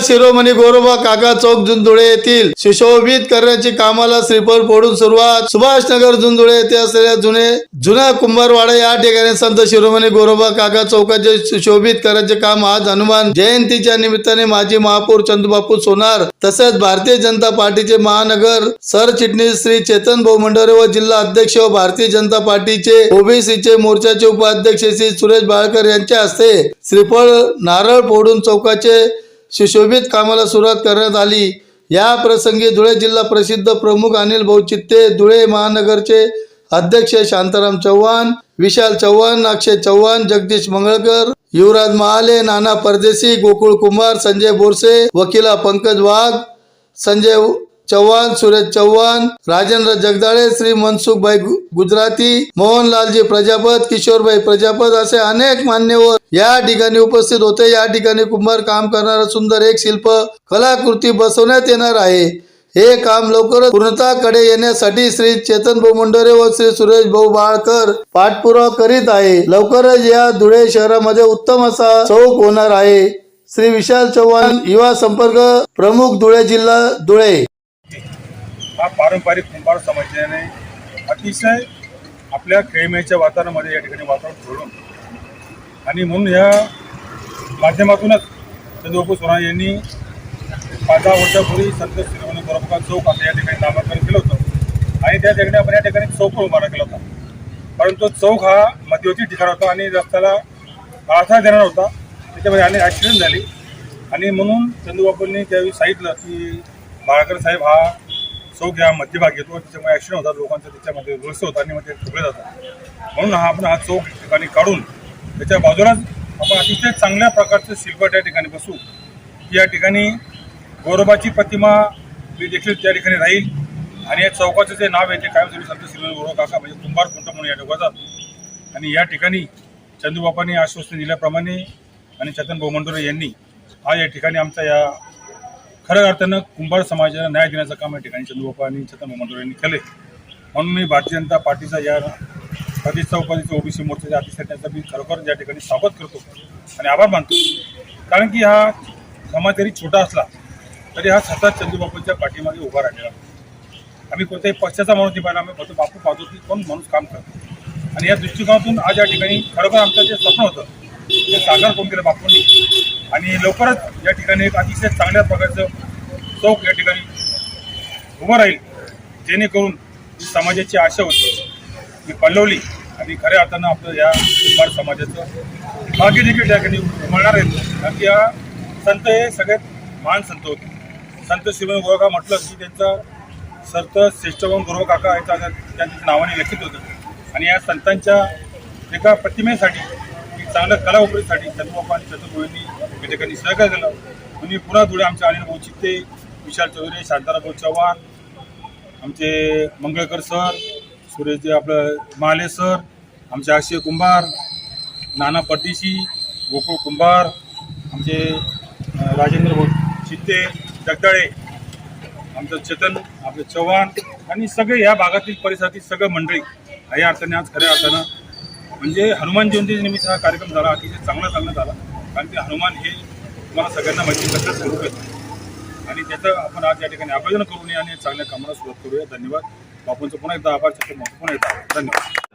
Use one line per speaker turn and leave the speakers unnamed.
शिरोमणी गोरोबा काका चौक जुंजुळे येथील सुशोभित करण्याची कामाला श्रीफळ फोडून सुरुवात. सुभाषनगर झुंजुळे येथे असलेल्या जुने जुना कुंभारवाडा या ठिकाणी संत शिरोमणी गोरोबा काका चौकाचे सुशोभित करायचे काम आज हनुमान जयंतीच्या निमित्ताने माजी महापौर चंदूबापू सोनार तसेच भारतीय जनता पार्टीचे महानगर सरचिटणीस श्री चेतन भाऊ मंडोरे व जिल्हा अध्यक्ष व भारतीय जनता पार्टीचे ओबीसीचे मोर्चाचे उपाध्यक्ष श्री सुरेश बाळकर यांच्या हस्ते श्रीफळ नारळ फोडून चौकाचे सुशोभित कामाला सुरुवात करण्यात आली. या प्रसंगी धुळे जिल्हा प्रसिद्ध प्रमुख अनिल भाऊ चित्ते धुळे महानगरचे अध्यक्ष शांताराम चव्हाण विशाल चव्हाण अक्षय चव्हाण जगदीश मंगळकर युवराज महाले नाना परदेशी गोकुळ कुमार संजय बोरसे वकिला पंकज वाघ संजय चव्हाण सुरेश चव्हाण राजेंद्र जगदाळे श्री मनसुखभाई गुजराती मोहनलालजी प्रजापत किशोरभाई प्रजापत असे अनेक मान्यवर या ठिकाणी उपस्थित होते. या ठिकाणी कुंभार काम करणारा सुंदर एक शिल्प कलाकृती बसवण्यात येणार आहे. हे काम लवकरच पूर्णताकडे येण्यासाठी श्री चेतन भाऊ मुंडरे व श्री सुरेश भाऊ बाळकर पाठपुरावा करीत आहे. लवकरच या धुळे शहरामध्ये उत्तम असा चौक होणार आहे. श्री विशाल चव्हाण युवा संपर्क प्रमुख धुळे जिल्हा धुळे.
हा पारंपरिक कुंभार समाजाने अतिशय आपल्या खेळमेच्या वातावरणामध्ये या ठिकाणी वातावरण जोडून आणि म्हणून या माध्यमातूनच चंद्रबाबू सोनार यांनी पाच दहा वर्षापूर्वी संत श्रीमंत गोरखा चौक असं या ठिकाणी नामांकन केलं होतं. आणि त्या ठिकाणी आपण या ठिकाणी चौक उभारा केला होता. परंतु चौक हा मध्यवर्ती ठिकाण होता आणि रस्त्याला अडथळा देणार होता. त्याच्यामध्ये अनेक ॲक्सिडेंट झाली. आणि म्हणून चंदूबापूंनी त्यावेळी सांगितलं की बाळकर साहेब हा चौक या मध्यभाग येतो त्याच्यामुळे ॲक्सिडेंट होतात लोकांचा त्याच्यामध्ये दुरुस्त होतात आणि मग ते ठोकले जातात. म्हणून हा आपण हा चौक ठिकाणी काढून त्याच्या बाजूलाच आपण अतिशय चांगल्या प्रकारचं शिल्प त्या ठिकाणी बसू. या ठिकाणी गौरवाची प्रतिमा मी देखील त्या ठिकाणी राहील. आणि या चौकाचं जे नाव आहे ते काय झाले संत श्रीमंत गौरव काका म्हणजे कुंभार कुंट म्हणून या ठिकाणात आणि या ठिकाणी चंदूबापांनी आश्वासन दिल्याप्रमाणे आणि चेतन भाऊ यांनी हा या ठिकाणी आमचा या खऱ्या अर्थानं कुंभार समाजाला न्याय देण्याचं काम या ठिकाणी चंद्रबाबा आणि चेतन यांनी केले. म्हणून मी भारतीय जनता पार्टीचा या प्रदेश उपाधीचा ओबीसी मोर्चाच्या अतिशय त्यांचा मी खरोखर या ठिकाणी स्वागत करतो आणि आभार मानतो. कारण की हा समाज जरी छोटा असला तरी हा सतत चंदूबापूंच्या पाठीमागे उभा राहिलेला आम्ही कोणत्याही पक्षाचा माणूस नाही पाहिला आम्ही फक्त बापू पाहतो की कोण माणूस काम करतो? आणि या दृष्टिकोनातून आज या ठिकाणी खरोखर आमचं जे स्वप्न होतं ते साकार करून केलं बापूंनी आणि लवकरच या ठिकाणी एक अतिशय चांगल्या प्रकारचं चौक या ठिकाणी उभं राहील. जेणेकरून समाजाची आशा होती ती पल्लवली आणि खऱ्या अर्थानं आपलं या कुंभार समाजाचं भाग्य देखील त्या ठिकाणी उमळणार आहेत कारण की या संत हे सगळ्यात महान संत होते. संत श्रीमंत गोरखा म्हटलं की त्यांचा संत श्रेष्ठवन गुरु काका याचा त्यांच्या नावाने लिखित होतं. आणि या संतांच्या एका प्रतिमेसाठी चांगल्या कला उपरीसाठी चंद्रबाबा आणि चंद्रभाऊंनी या म्हणजे ठिकाणी सहकार्य केलं. म्हणजे पुन्हा धुळे आमचे अनिल भाऊ चित्ते विशाल चौधरी शांताराभाऊ चव्हाण आमचे मंगळकर सर सूर्यचे आपलं माले सर आमचे अक्षय कुंभार नाना परदेशी गोकुळ कुंभार आमचे राजेंद्र भाऊ चित्ते जगदाळे आमचं चेतन आपले चव्हाण आणि सगळे या भागातील परिसरातील सगळं मंडळी. या अर्थाने आज खऱ्या अर्थानं म्हणजे हनुमान जयंतीच्या निमित्त हा कार्यक्रम झाला अतिशय चांगला चांगला झाला कारण की हनुमान हे तुम्हाला सगळ्यांना माहिती कसं स्वरूप येतं आणि त्याचं आपण आज या ठिकाणी आयोजन करू नये आणि चांगल्या कामाला सुरुवात करूया. धन्यवाद. बापूंचं पुन्हा एकदा आभार छत्रपती पुन्हा एकदा धन्यवाद.